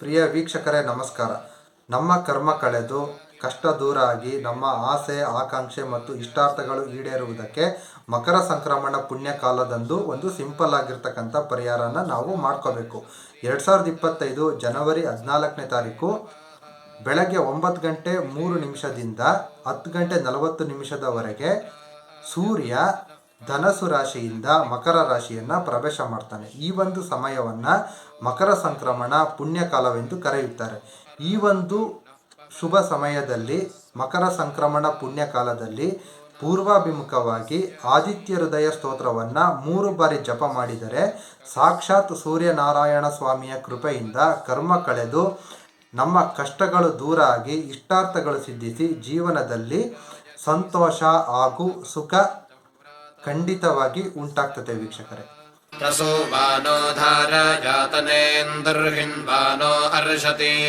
ಪ್ರಿಯ ವೀಕ್ಷಕರೇ, ನಮಸ್ಕಾರ. ನಮ್ಮ ಕರ್ಮ ಕಳೆದು ಕಷ್ಟ ದೂರ ಆಗಿ ನಮ್ಮ ಆಸೆ, ಆಕಾಂಕ್ಷೆ ಮತ್ತು ಇಷ್ಟಾರ್ಥಗಳು ಈಡೇರುವುದಕ್ಕೆ ಮಕರ ಸಂಕ್ರಮಣ ಪುಣ್ಯ ಕಾಲದಂದು ಒಂದು ಸಿಂಪಲ್ ಆಗಿರ್ತಕ್ಕಂಥ ಪರಿಹಾರನ ನಾವು ಮಾಡ್ಕೋಬೇಕು. ಎರಡು ಸಾವಿರದ ಇಪ್ಪತ್ತೈದು ಜನವರಿ ಹದಿನಾಲ್ಕನೇ ತಾರೀಕು, ಬೆಳಗ್ಗೆ ಒಂಬತ್ತು ಗಂಟೆ ಮೂರು ನಿಮಿಷದಿಂದ ಹತ್ತು ಗಂಟೆ ನಲವತ್ತು ನಿಮಿಷದವರೆಗೆ ಸೂರ್ಯ ಧನಸು ರಾಶಿಯಿಂದ ಮಕರ ರಾಶಿಯನ್ನು ಪ್ರವೇಶ ಮಾಡ್ತಾನೆ. ಈ ಒಂದು ಸಮಯವನ್ನು ಮಕರ ಸಂಕ್ರಮಣ ಪುಣ್ಯಕಾಲವೆಂದು ಕರೆಯುತ್ತಾರೆ. ಈ ಒಂದು ಶುಭ ಸಮಯದಲ್ಲಿ, ಮಕರ ಸಂಕ್ರಮಣ ಪುಣ್ಯಕಾಲದಲ್ಲಿ ಪೂರ್ವಾಭಿಮುಖವಾಗಿ ಆದಿತ್ಯ ಹೃದಯ ಸ್ತೋತ್ರವನ್ನು ಮೂರು ಬಾರಿ ಜಪ ಮಾಡಿದರೆ, ಸಾಕ್ಷಾತ್ ಸೂರ್ಯನಾರಾಯಣ ಸ್ವಾಮಿಯ ಕೃಪೆಯಿಂದ ಕರ್ಮ ಕಳೆದು ನಮ್ಮ ಕಷ್ಟಗಳು ದೂರ ಆಗಿ ಇಷ್ಟಾರ್ಥಗಳು ಸಿದ್ಧಿಸಿ ಜೀವನದಲ್ಲಿ ಸಂತೋಷ ಹಾಗೂ ಸುಖ ಖಂಡಿತವಾಗಿ ಉಂಟಾಗ್ತದೆ ವೀಕ್ಷಕರೇ. ರಸೋ ವಾನೋ ಧಾರಯಾತನೇಂದರ್ಹಿನ್ ವಾನೋ ಅರ್ಷತಿ